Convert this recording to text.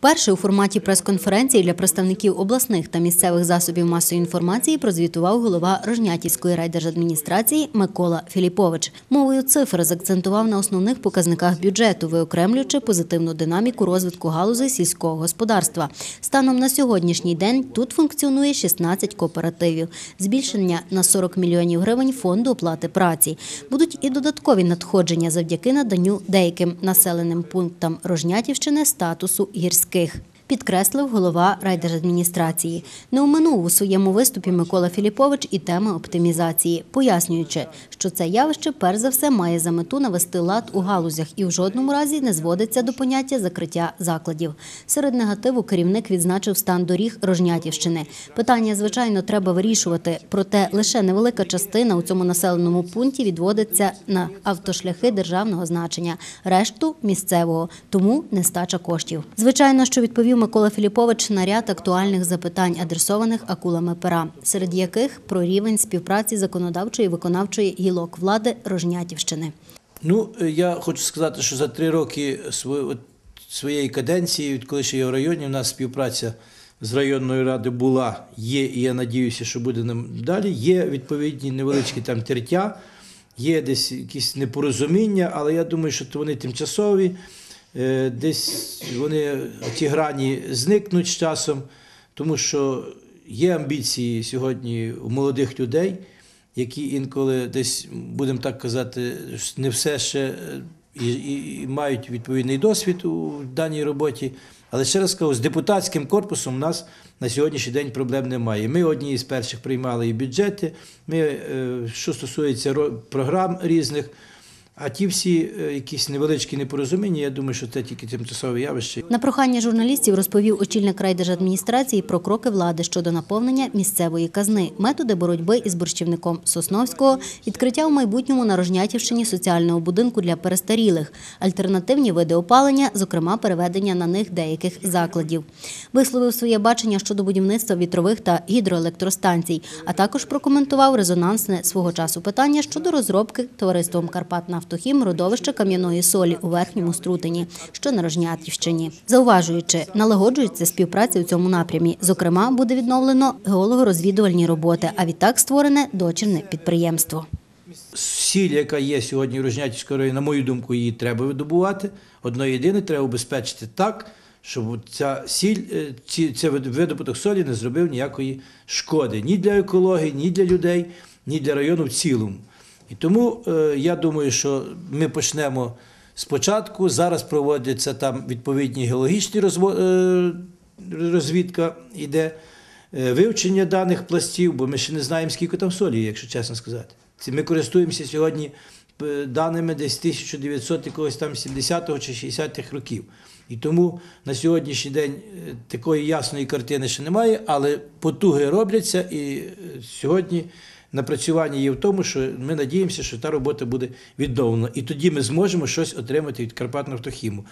Вперше у форматі прес-конференції для представників обласних та місцевих засобів масової інформації прозвітував голова Рожнятівської райдержадміністрації Микола Філіпович. Мовою цифр заакцентував на основних показниках бюджету, виокремлюючи позитивну динаміку розвитку галузей сільського господарства. Станом на сьогоднішній день тут функціонує 16 кооперативів, збільшення на 40 мільйонів гривень фонду оплати праці. Будуть і додаткові надходження завдяки наданню деяким населеним пунктам Рожнятівщини статусу гірських. que Підкреслив голова райдержадміністрації. Не оминув у своєму виступі Микола Філіпович і теми оптимізації, пояснюючи, що це явище перш за все має за мету навести лад у галузях і в жодному разі не зводиться до поняття закриття закладів. Серед негативу керівник відзначив стан доріг Рожнятівщини. Питання, звичайно, треба вирішувати, проте лише невелика частина у цьому населеному пункті відводиться на автошляхи державного значення, решту місцевого, тому нестача коштів. Звичайно, що відповів Микола Філіпович на ряд актуальних запитань, адресованих акулами пера, серед яких про рівень співпраці законодавчої і виконавчої гілок влади Рожнятівщини. Ну, я хочу сказати, що за три роки сво- своєї каденції, відколи ще я в районі, у нас співпраця з районною радою була, є, і я надіюся, що буде нам далі. Є відповідні невеличкі там тертя, є десь якісь непорозуміння, але я думаю, що вони тимчасові. Е, Десь вони ті грані зникнуть з часом, тому що є амбіції сьогодні у молодих людей, які інколи десь, будемо так казати, не все ще е, і, і, і мають відповідний досвід у даній роботі. Але ще раз кажу, з депутатським корпусом у нас на сьогоднішній день проблем немає. Ми одні з перших приймали і бюджети, ми, е, що стосується ро- програм різних. А ті всі е, якісь невеличкі непорозуміння, я думаю, що це тільки тимчасове явище. На прохання журналістів розповів очільник райдержадміністрації про кроки влади щодо наповнення місцевої казни, методи боротьби із борщівником Сосновського, відкриття у майбутньому на Рожнятівщині соціального будинку для перестарілих, альтернативні види опалення, зокрема переведення на них деяких закладів. Висловив своє бачення щодо будівництва вітрових та гідроелектростанцій, а також прокоментував резонансне свого часу питання щодо розробки товариством Карпат Нафтохім родовища кам'яної солі у верхньому струтині, що на Рожнятівщині. Зауважуючи, налагоджується співпраця у цьому напрямі. Зокрема, буде відновлено геолого-розвідувальні роботи, а відтак створене дочірне підприємство. Сіль, яка є сьогодні в Рожнятівському районі, на мою думку, її треба видобувати. Одно єдине треба убезпечити так, щоб ця сіль, е, ці, видобуток солі не зробив ніякої шкоди ні для екології, ні для людей, ні для району в цілому. І тому е, я думаю, що ми почнемо спочатку. Зараз проводяться там відповідні геологічні е, розвідка іде, е, вивчення даних пластів, бо ми ще не знаємо, скільки там солі, якщо чесно сказати. Ми користуємося сьогодні даними десь 1900 якогось там 70-го чи 60-х років. І тому на сьогоднішній день такої ясної картини ще немає, але потуги робляться, і сьогодні напрацювання є в тому, що ми надіємося, що та робота буде відновлена. І тоді ми зможемо щось отримати від Карпатного Нафтохіму.